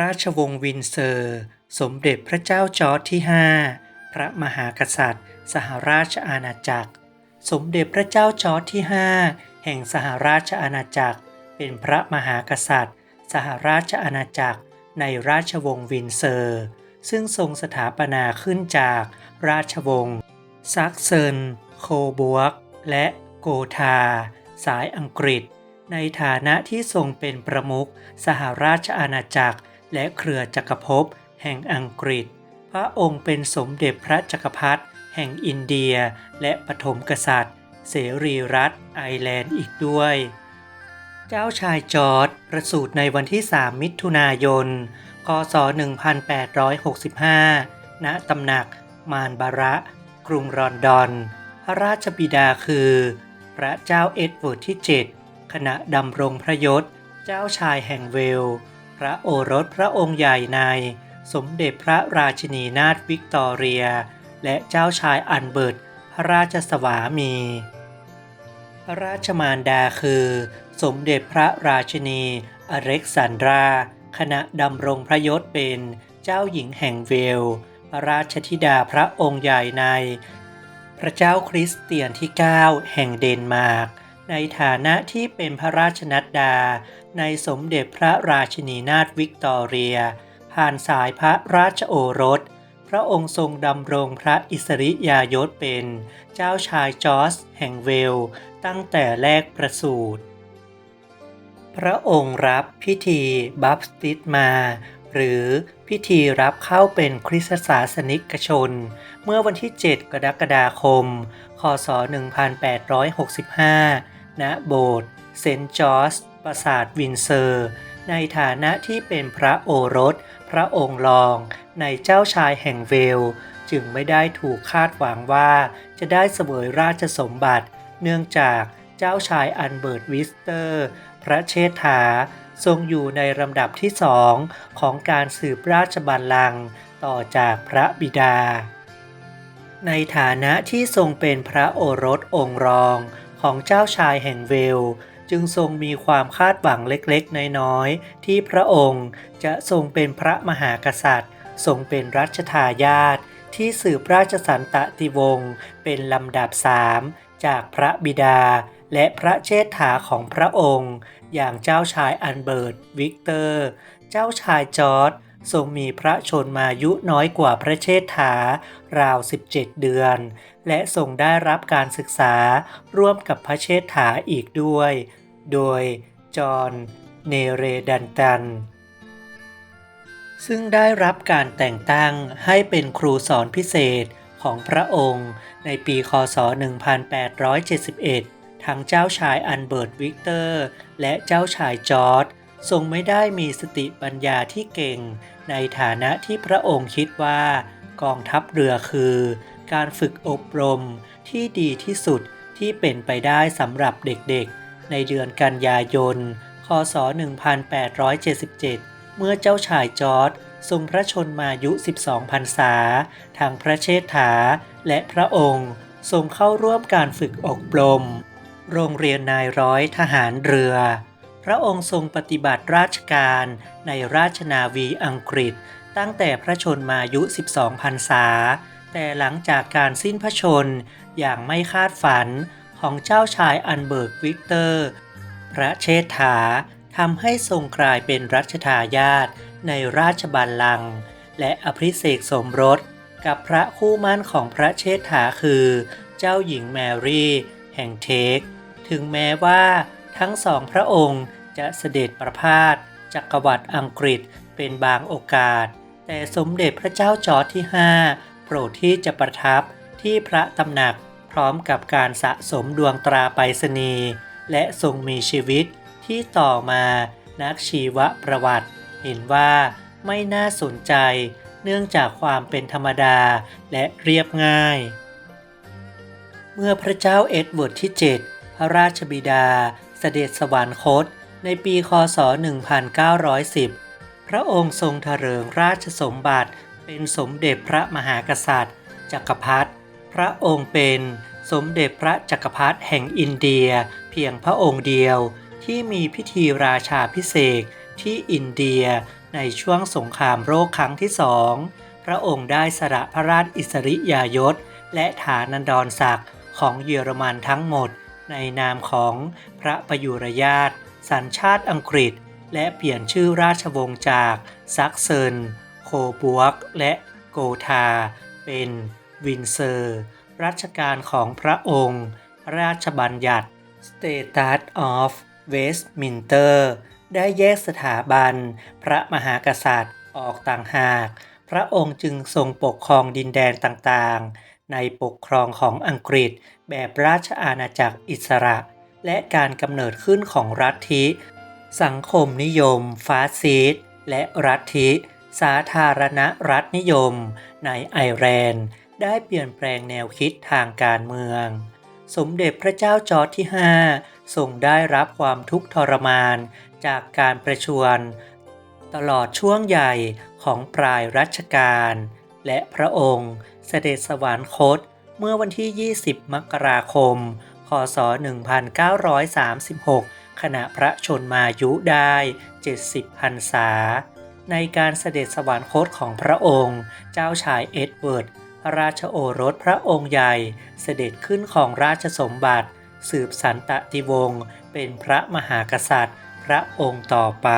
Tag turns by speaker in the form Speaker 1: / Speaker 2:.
Speaker 1: ราชวงศ์วินเซอร์ สมเด็จพระเจ้าจอร์จที่ 5 พระมหากษัตริย์ สหราชอาณาจักร สมเด็จพระเจ้าจอร์จที่ 5 แห่งสหราชอาณาจักร เป็นพระมหากษัตริย์ สหราชอาณาจักรในราชวงศ์วินเซอร์ ซึ่งทรงสถาปนาขึ้นจากราชวงศ์ซักเซนโคบวก และโกธา สายอังกฤษ ในฐานะที่ทรงเป็นประมุขสหราชอาณาจักร และเครือจักรภพแห่งอังกฤษ พระองค์เป็นสมเด็จพระจักรพรรดิแห่งอินเดียและปฐมกษัตริย์ เสรีรัฐไอแลนด์อีกด้วย เจ้าชายจอร์จประสูติในวันที่ 3 มิถุนายน คศ 1865 ณ ตำหนักมานบาระ กรุงลอนดอน พระราชบิดาคือ พระเจ้าเอ็ดเวิร์ดที่ 7 ขณะดำรงพระยศ เจ้าชายแห่งเวล ระโอรสพระองค์ใหญ่ใน สมเด็จพระราชินีนาถวิกตอเรีย และเจ้าชายอันเบิร์ตพระราชสวามี พระราชมารดาคือ สมเด็จพระราชินีอเล็กซานดราขณะดำรงพระยศเป็นเจ้าหญิงแห่งเวล พระราชธิดาพระองค์ใหญ่ใน พระเจ้าคริสเตียนที่ 9 แห่งเดนมาร์กในฐานะที่เป็นพระราชนัดดา ในสมเด็จพระราชินีนาถวิกตอเรีย ผ่านสายพระราชโอรส พระองค์ทรงดำรงพระอิสริยายศเป็น เจ้าชายจอร์จแห่งเวล ตั้งแต่แรกประสูติพระองค์รับพิธีบัพติศมา หรือพิธีรับเข้าเป็นคริสตศาสนิกชน เมื่อวันที่ 7 กรกฎาคม คศ 1865 ณ โบสถ์เซนต์จอร์จ ปราสาทวินเซอร์ ในฐานะที่เป็นพระโอรส พระองค์รอง ในเจ้าชายแห่งเวล จึงไม่ได้ถูกคาดหวังว่าจะได้เสวยราชสมบัติ เนื่องจากเจ้าชายอันเบิร์ตวิสเตอร์ พระเชษฐา ทรงอยู่ในลำดับที่สองของการสืบราชบัลลังก์ต่อจากพระบิดา ในฐานะที่ทรงเป็นพระโอรสองค์รองของเจ้าชายแห่งเวล จึงทรงมีความคาดหวังเล็กๆ น้อยๆ ที่พระองค์จะทรงเป็นพระมหากษัตริย์ ทรงเป็นรัชทายาทที่สืบราชสันตติวงศ์เป็นลำดับสามจากพระบิดาและพระเชษฐาของพระองค์ อย่างเจ้าชายอันเบิร์ตวิกเตอร์ เจ้าชายจอร์จทรงมีพระชนมายุน้อยกว่าพระเชษฐาราว 17 เดือน และทรงได้รับการศึกษาร่วมกับพระเชษฐาอีกด้วย โดยจอห์น เนเรดันตัน ซึ่งได้รับการแต่งตั้งให้เป็นครูสอนพิเศษของพระองค์ในปีคศ 1871 ทั้งเจ้าชายอันเบิร์ตวิกเตอร์ และเจ้าชายจอร์จทรงไม่ได้มีสติปัญญาที่เก่ง ในฐานะที่พระองค์คิดว่ากองทัพเรือคือ การฝึกอบรมที่ดีที่สุดที่เป็นไปได้สำหรับเด็กๆ ในเดือนกันยายน คศ 1877 เมื่อเจ้าชายจอร์จทรงพระชนมายุ 12 พรรษา ทางพระเชษฐาและพระองค์ทรงเข้าร่วมการฝึกอบรม โรงเรียนนายร้อยทหารเรือ พระองค์ทรงปฏิบัติราชการในราชนาวีอังกฤษ ตั้งแต่พระชนมายุ 12 พรรษา แต่หลังจากการสิ้นพระชนอย่างไม่คาดฝัน ของเจ้าชายอันเบิร์ตวิกเตอร์ พระเชษฐาทำให้ทรงกลายเป็นรัชทายาทในราชบัลลังก์และอภิเษกสมรสกับพระคู่มั่นของพระเชษฐาคือ เจ้าหญิงแมรี่ แห่งเทค ถึงแม้ว่าทั้งสองพระองค์จะเสด็จประพาสจักรวรรดิอังกฤษเป็นบางโอกาส แต่สมเด็จพระเจ้าจอร์จที่ 5 โปรดที่จะประทับที่พระตำหนัก พร้อมกับการสะสมดวงตราไปรษณีย์และทรงมีชีวิตที่ต่อมานักชีวประวัติ เห็นว่าไม่น่าสนใจเนื่องจากความเป็นธรรมดาและเรียบง่าย เมื่อพระเจ้าเอ็ดเวิร์ดที่ 7 พระราชบิดาเสด็จสวรรคต ในปีคศ 1910 พระองค์ทรงเถริงราชสมบัติเป็นสมเด็จพระมหากษัตริย์ จักรพรรดิ พระองค์เป็นสมเด็จพระจักรพรรดิแห่งอินเดีย เพียงพระองค์เดียวที่มีพิธีราชาพิเศษที่อินเดียในช่วงสงครามโรคครั้งที่สอง พระองค์ได้สละพระราชอิสริยยศ และฐานันดรศักดิ์ของเยอรมันทั้งหมด ในนามของพระประยุรญาติสัญชาติอังกฤษ และเปลี่ยนชื่อราชวงศ์จากซักเซนโคบวกและโกธา เป็น วินเซอร์ รัชกาลของพระองค์ ราชบัญญัติ Status of Westminster ได้แยกสถาบัน พระมหากษัตริย์ออกต่างหาก พระองค์จึงทรงปกครองดินแดนต่างๆ ในปกครองของอังกฤษแบบราชอาณาจักรอิสระ และการกำเนิดขึ้นของรัฐทิสังคมนิยมฟาสซิสต์และรัฐทิสาธารณรัฐนิยมในไอร์แลนด์ ได้เปลี่ยนแปลงแนวคิดทางการเมือง สมเด็จพระเจ้าจอร์จที่ 5 ทรงได้รับความทุกข์ทรมานจากการประชวร ตลอดช่วงใหญ่ของปลายรัชกาลและพระองค์เสด็จสวรรคตเมื่อวันที่ 20 มกราคม คศ 1936 ขณะพระชนมายุได้ 70 พรรษา ในการเสด็จสวรรคตของพระองค์ เจ้าชายเอ็ดเวิร์ด ราชโอรสพระองค์ใหญ่เสด็จขึ้นของราชสมบัติ สืบสันตติวงศ์เป็นพระมหากษัตริย์ พระองค์ต่อไป